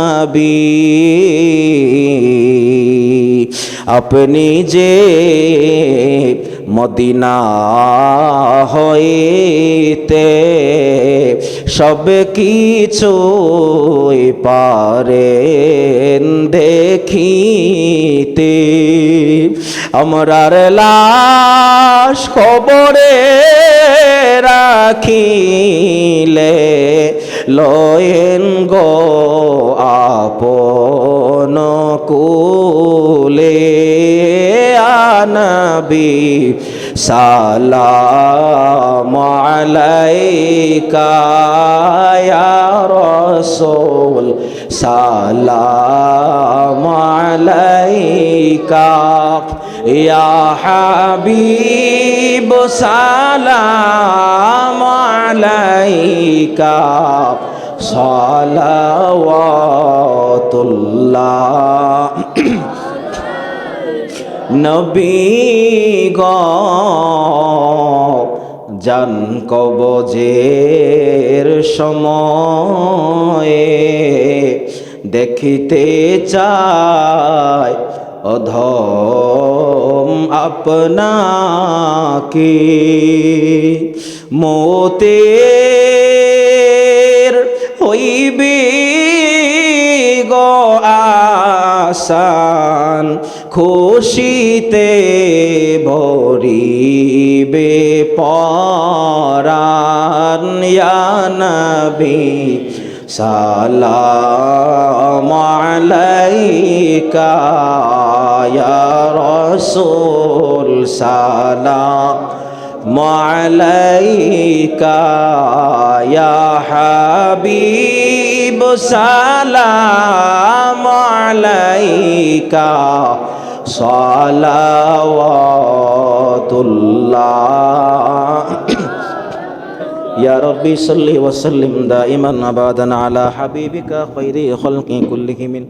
নবী আপনি যে মদিনা হইতে সব কিছু পারেন দেখিতে আমরার লাশ কবরে রাখিলে লয়েন গো আপন কুলে আনবি? সালাম আলাইকা ইয়া রাসূল সালাম আলাইকা ইয়া হাবিব সালাম আলাইকা। সালাওয়াতুল্লাহ। নবী গ জান কবজের সময়ে দেখিতে চায় অধম আপনাকে। মোতের হইবে গো আসান খুশিতে ভরিবে পরান ইয়া নবী সালাম আলাইকা ইয়া রাসূল সালাম عليك يا حبيب সালাম আলাইকা সালাওয়াতুল্লাহ। ইয়া রব্বি সাল্লি ওয়া সাল্লিম দাইমান আবাদান আলা হাবিবিকা খায়রি খালকি কুল্লিহি মিন।